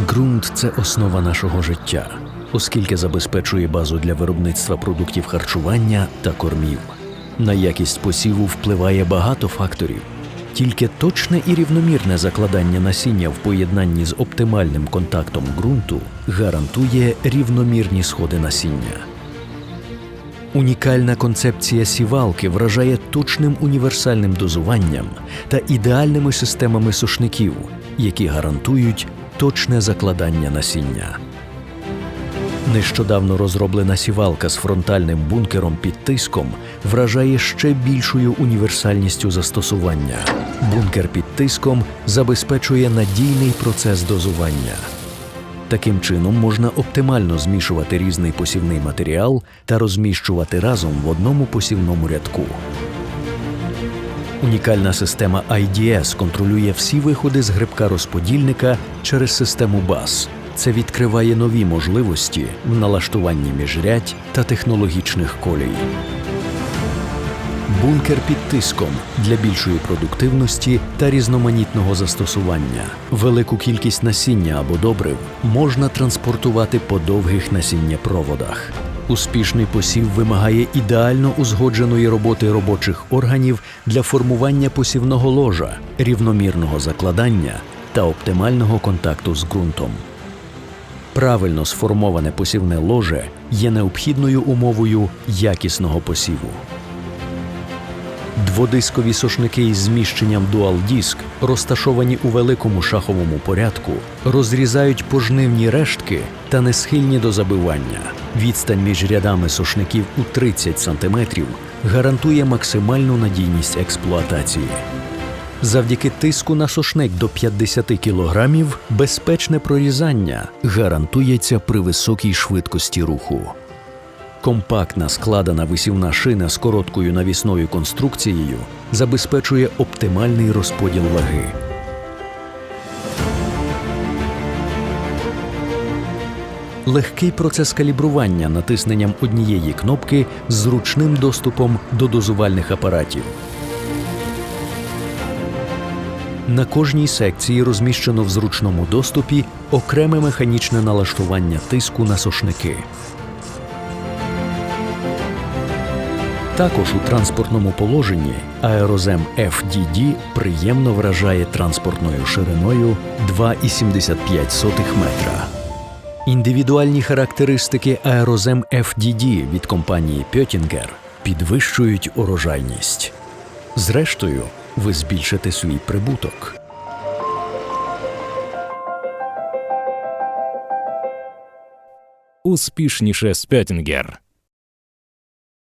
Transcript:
Ґрунт це основа нашого життя, оскільки забезпечує базу для виробництва продуктів харчування та кормів. На якість посіву впливає багато факторів. Тільки точне і рівномірне закладання насіння в поєднанні з оптимальним контактом ґрунту гарантує рівномірні сходи насіння. Унікальна концепція сівалки вражає точним універсальним дозуванням та ідеальними системами сушників, які гарантують точне закладання насіння. Нещодавно розроблена сівалка з фронтальним бункером під тиском вражає ще більшою універсальністю застосування. Бункер під тиском забезпечує надійний процес дозування. Таким чином можна оптимально змішувати різний посівний матеріал та розміщувати разом в одному посівному рядку. Унікальна система IDS контролює всі виходи з грибка розподільника через систему BAS. Це відкриває нові можливості в налаштуванні міжрядь та технологічних колій. Бункер під тиском для більшої продуктивності та різноманітного застосування. Велику кількість насіння або добрив можна транспортувати по довгих насіннєпроводах. Успішний посів вимагає ідеально узгодженої роботи робочих органів для формування посівного ложа, рівномірного закладання та оптимального контакту з ґрунтом. Правильно сформоване посівне ложе є необхідною умовою якісного посіву. Дводискові сошники із зміщенням Dual Disc, розташовані у великому шаховому порядку, розрізають пожнивні рештки та не схильні до забивання. Відстань між рядами сошників у 30 см гарантує максимальну надійність експлуатації. Завдяки тиску на сошник до 50 кг безпечне прорізання гарантується при високій швидкості руху. Компактна складена висівна шина з короткою навісною конструкцією забезпечує оптимальний розподіл ваги. Легкий процес калібрування натисненням однієї кнопки з зручним доступом до дозувальних апаратів. На кожній секції розміщено в зручному доступі окреме механічне налаштування тиску на сошники. Також у транспортному положенні аерозем FDD приємно вражає транспортною шириною 2,75 метра. Індивідуальні характеристики аерозем FDD від компанії Pöttinger підвищують урожайність. Зрештою, ви збільшите свій прибуток. Успішніше Спьотінгер.